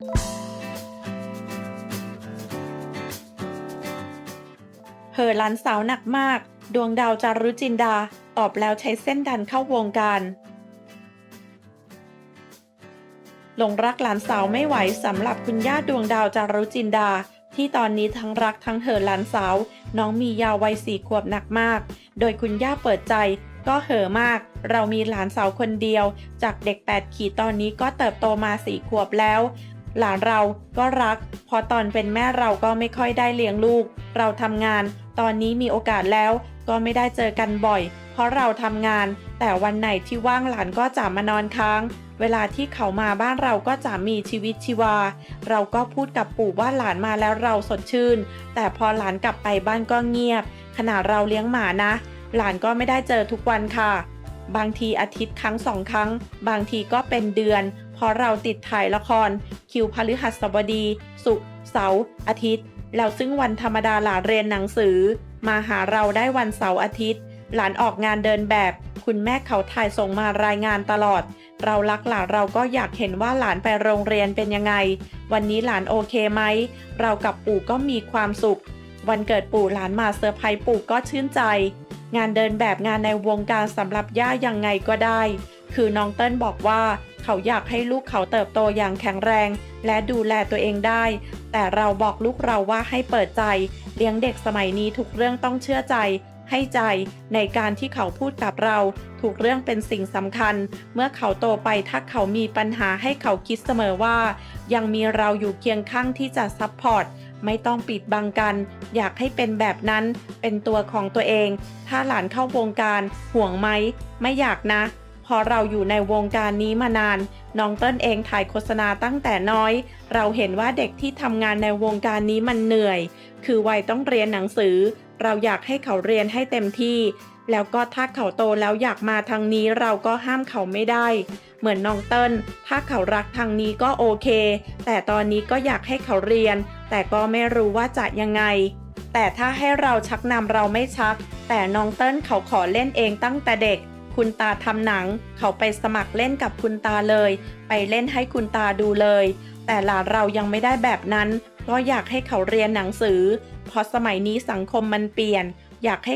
เหอหลานสาวหนักมาก ดวงดาวจารุจินดา ตอบแล้วใช้เส้นดันเข้าวงการหลงรักหลานสาวไม่ไหวสำหรับคุณย่าดวงดาวจารุจินดา ที่ตอนนี้ทั้งรักทั้งเหอหลานสาว น้องมียาววัยสี่ขวบหนักมาก โดยคุณย่าเปิดใจ ก็เห่อมาก เรามีหลานสาวคนเดียว จากเด็กแปดขีดตอนนี้ก็เติบโตมาสี่ขวบแล้ว หลานเราก็รัก พอตอนเป็นแม่เราก็ไม่ค่อยได้เลี้ยงลูก เราทำงาน ตอนนี้มีโอกาสแล้ว ก็ไม่ได้เจอกันบ่อย เพราะเราทำงาน แต่วันไหนที่ว่างหลานก็จะมานอนค้าง เวลาที่เขามาบ้านเราก็จะมีชีวิตชีวา เราก็พูดกับปู่ว่าหลานมาแล้วเราสดชื่น แต่พอหลานกลับไปบ้านก็เงียบ ขนาดเราเลี้ยงหมานะ หลานก็ไม่ได้เจอทุกวันค่ะ บางทีอาทิตย์ครั้งสองครั้ง บางทีก็เป็นเดือนเพราะเราติดถ่ายละคร คิวพฤหัสบดี ศุกร์เสาร์อาทิตย์ แล้วซึ่งวันธรรมดาหลานเรียนหนังสือ มาหาเราได้วันเสาร์อาทิตย์ หลานออกงานเดินแบบ คุณแม่เขาถ่ายส่งมารายงานตลอด เรารักหลานเราก็อยากเห็นว่าหลานไปโรงเรียนเป็นยังไง วันนี้หลานโอเคไหม เรากับปู่ก็มีความสุข วันเกิดปู่หลานมาเซอร์ไพรส์ปู่ก็ชื่นใจ งานเดินแบบงานในวงการสำหรับย่ายังไงก็ได้ คือน้องเติ้ลบอกว่า เขาอยากให้ลูกเขาเติบโตอย่างแข็งแรง และดูแลตัวเองได้ แต่เราบอกลูกเราว่าให้เปิดใจ เลี้ยงเด็กสมัยนี้ทุกเรื่องต้องเชื่อใจ ให้ใจในการที่เขาพูดกับเรา ถูกเรื่องเป็นสิ่งสำคัญ เมื่อเขาโตไปถ้าเขามีปัญหาให้เขาคิดเสมอว่า ยังมีเราอยู่เคียงข้างที่จะซัพพอร์ตไม่ต้องปิดบังกัน อยากให้เป็นแบบนั้น เป็นตัวของตัวเอง ถ้าหลานเข้าวงการ ห่วงไหม ไม่อยากนะ พอเราอยู่ในวงการนี้มานาน น้องเติ้ลเองถ่ายโฆษณาตั้งแต่น้อย เราเห็นว่าเด็กที่ทำงานในวงการนี้มันเหนื่อย คือวัยต้องเรียนหนังสือ เราอยากให้เขาเรียนให้เต็มที่ แล้วก็ถ้าเขาโตแล้วอยากมาทางนี้เราก็ห้ามเขาไม่ได้ เหมือนน้องเติ้ลถ้าเขารักทางนี้ก็โอเค แต่ตอนนี้ก็อยากให้เขาเรียน แต่ก็ไม่รู้ว่าจะยังไงแต่ถ้าให้เราชักนำเราไม่ชัก แต่น้องเติ้ลเขาขอเล่นเองตั้งแต่เด็ก คุณตาทำหนัง เขาไปสมัครเล่นกับคุณตาเลย ไปเล่นให้คุณตาดูเลย แต่หลานเรายังไม่ได้แบบนั้น ก็อยากให้เขาเรียนหนังสือ เพราะสมัยนี้สังคมมันเปลี่ยน อยากให้